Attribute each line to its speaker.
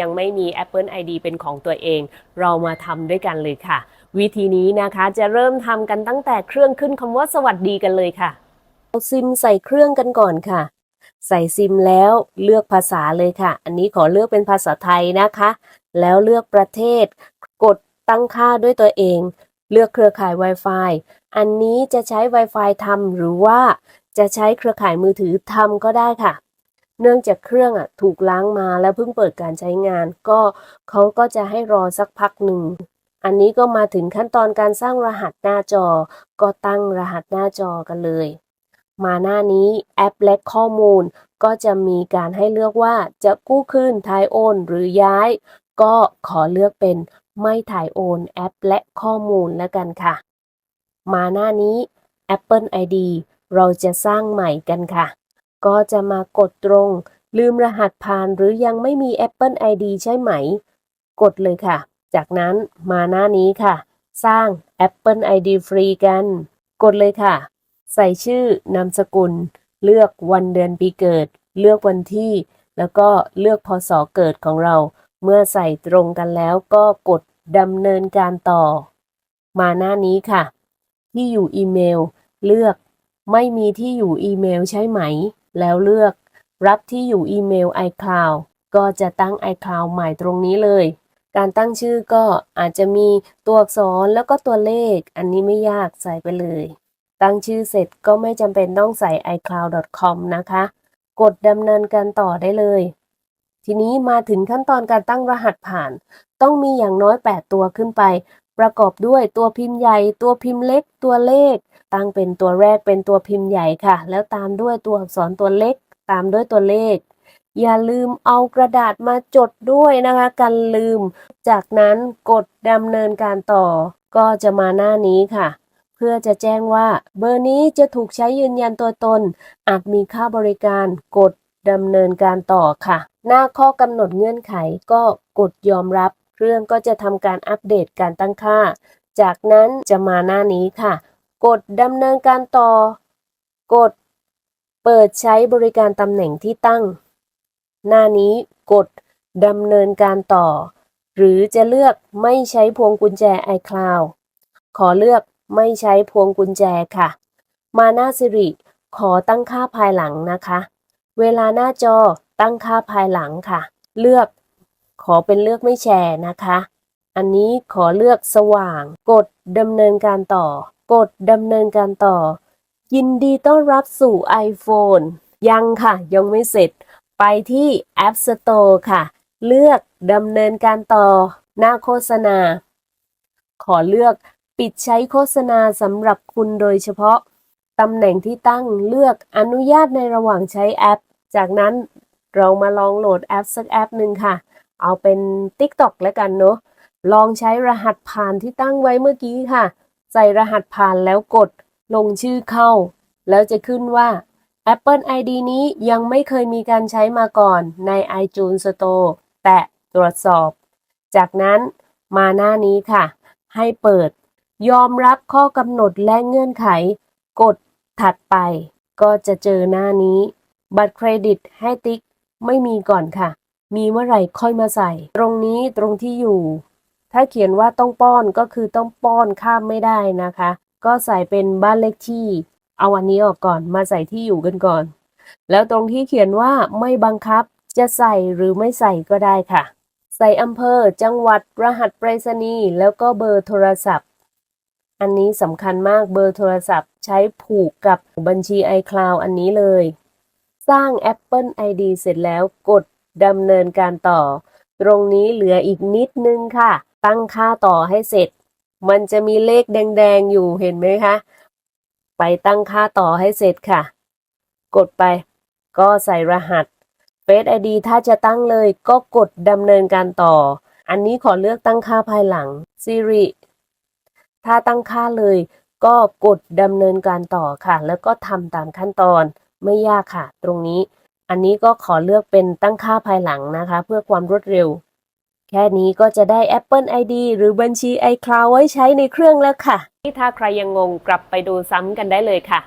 Speaker 1: ยังไม่มี Apple ID เป็นของตัวเอง เรามาทำด้วยกันเลยค่ะ วิธีนี้นะคะจะเริ่มทำกันตั้งแต่เครื่องขึ้นคำว่าสวัสดีกันเลยค่ะเอาซิมใส่เครื่องกันก่อนค่ะ ใส่ซิมแล้วเลือกภาษาเลยค่ะ อันนี้ขอเลือกเป็นภาษาไทยนะคะ แล้วเลือกประเทศ กดตั้งค่าด้วยตัวเอง เลือกเครือข่าย Wi-Fi อันนี้จะใช้ Wi-Fi ทำหรือว่าจะใช้เครือข่ายมือถือทำก็ได้ค่ะ เนื่องจากเครื่องอะถูกล้างมาแล้วเพิ่งเปิดการใช้งาน ก็เขาก็จะให้รอสักพักหนึ่ง อันนี้ก็มาถึงขั้นตอนการสร้างรหัสหน้าจอ ก็ตั้งรหัสหน้าจอกันเลย มาหน้านี้แอปและข้อมูล ก็จะมีการให้เลือกว่าจะกู้คืนถ่ายโอนหรือย้าย ก็ขอเลือกเป็นไม่ถ่ายโอนแอปและข้อมูลแล้วกันค่ะ มาหน้านี้ Apple ID เราจะสร้างใหม่กันค่ะ ก็จะมากดตรง ลืมรหัสผ่านหรือยังไม่มี Apple ID ใช่ไหม กดเลยค่ะ จากนั้นมาหน้านี้ค่ะ สร้าง Apple ID ฟรีกัน กดเลยค่ะ ใส่ชื่อนามสกุล เลือกวันเดือนปีเกิด เลือกวันที่ แล้วก็เลือกพศเกิดของเรา เมื่อใส่ตรงกันแล้วก็กดดำเนินการต่อ มาหน้านี้ค่ะ ที่อยู่อีเมล เลือกไม่มีที่อยู่อีเมลใช่ไหม แล้วเลือกรับที่อยู่อีเมล iCloud ก็จะตั้ง iCloud ใหม่ตรงนี้เลย การตั้งชื่อก็อาจจะมีตัวอักษรแล้วก็ตัวเลข อันนี้ไม่ยากใส่ไปเลย ตั้งชื่อเสร็จก็ไม่จำเป็นต้องใส่ iCloud.com นะคะ กดดำเนินการต่อได้เลย ทีนี้มาถึงขั้นตอนการตั้งรหัสผ่าน ต้องมีอย่างน้อย 8 ตัวขึ้นไป ประกอบด้วยตัวพิมพ์ใหญ่ ตัวพิมพ์เล็ก ตัวเลข ตั้งเป็นตัวแรกเป็นตัวพิมพ์ใหญ่ค่ะ แล้วตามด้วยตัวอักษรตัวเล็ก ตามด้วยตัวเลข อย่าลืมเอากระดาษมาจดด้วยนะคะ กันลืม จากนั้นกดดำเนินการต่อ ก็จะมาหน้านี้ค่ะเพื่อจะแจ้งว่าเบอร์นี้จะถูกใช้ยืนยันตัวตน อาจมีค่าบริการกดดำเนินการต่อค่ะ หน้าข้อกำหนดเงื่อนไขก็กดยอมรับ เครื่องก็จะทำการอัปเดตการตั้งค่า จากนั้นจะมาหน้านี้ค่ะ กดดำเนินการต่อ กด เปิดใช้บริการตำแหน่งที่ตั้ง หน้านี้กดดำเนินการต่อ หรือจะเลือกไม่ใช้พวงกุญแจ iCloud ขอเลือกไม่ใช้พวงกุญแจค่ะ มาหน้าสิริขอตั้งค่าภายหลังนะคะ เวลาหน้าจอตั้งค่าภายหลังค่ะ เลือก ขอเป็นเลือกไม่แชร์นะคะ อันนี้ขอเลือกสว่าง กดดำเนินการต่อ กดดำเนินการต่อ ยินดีต้อนรับสู่ iPhone ยังค่ะ ยังไม่เสร็จ ไปที่ App Store ค่ะ เลือกดำเนินการต่อ หน้าโฆษณา ขอเลือกปิดใช้โฆษณาสำหรับคุณโดยเฉพาะ ตำแหน่งที่ตั้งเลือกอนุญาตในระหว่างใช้แอป จากนั้นเรามาลองโหลดแอปสักแอปหนึ่งค่ะ เอาเป็น TikTok แล้วกันเนาะลองใช้รหัสผ่านที่ตั้งไว้เมื่อกี้ค่ะ ใส่รหัสผ่านแล้วกดลงชื่อเข้า แล้วจะขึ้นว่า Apple ID นี้ยังไม่เคยมีการใช้มาก่อนใน iTunes Store แต่ตรวจสอบ จากนั้นมาหน้านี้ค่ะ ให้เปิด ยอมรับข้อกำหนดและเงื่อนไข กดถัดไป ก็จะเจอหน้านี้ บัตรเครดิตให้ติ๊กไม่มีก่อนค่ะ มีเมื่อไหร่ค่อยมาใส่ ตรงนี้ตรงที่อยู่ ถ้าเขียนว่าต้องป้อนก็คือต้องป้อนข้ามไม่ได้นะคะ ก็ใส่เป็นบ้านเลขที่ เอาอันนี้ออกก่อนมาใส่ที่อยู่กันก่อน แล้วตรงที่เขียนว่าไม่บังคับจะใส่หรือไม่ใส่ก็ได้ค่ะ ใส่อำเภอ จังหวัด รหัสไปรษณีย์แล้วก็เบอร์โทรศัพท์ อันนี้สำคัญมากเบอร์โทรศัพท์ใช้ผูกกับบัญชี iCloud อันนี้เลย สร้าง Apple ID เสร็จแล้วกด ดำเนินการต่อ ตรงนี้เหลืออีกนิดนึงค่ะ ตั้งค่าต่อให้เสร็จ มันจะมีเลขแดงๆอยู่เห็นไหมคะ ไปตั้งค่าต่อให้เสร็จค่ะ กดไป ก็ใส่รหัส Face ID ถ้าจะตั้งเลยก็กดดำเนินการต่อ อันนี้ขอเลือกตั้งค่าภายหลัง Siri ถ้าตั้งค่าเลยก็กดดำเนินการต่อค่ะ แล้วก็ทำตามขั้นตอนไม่ยากค่ะ ตรงนี้ อันนี้ก็ขอเลือกเป็นตั้งค่าภายหลังนะคะ เพื่อความรวดเร็ว แค่นี้ก็จะได้ Apple ID หรือบัญชี iCloud ไว้ใช้ในเครื่องแล้วค่ะถ้าใครยังงงกลับไปดูซ้ำกันได้เลยค่ะ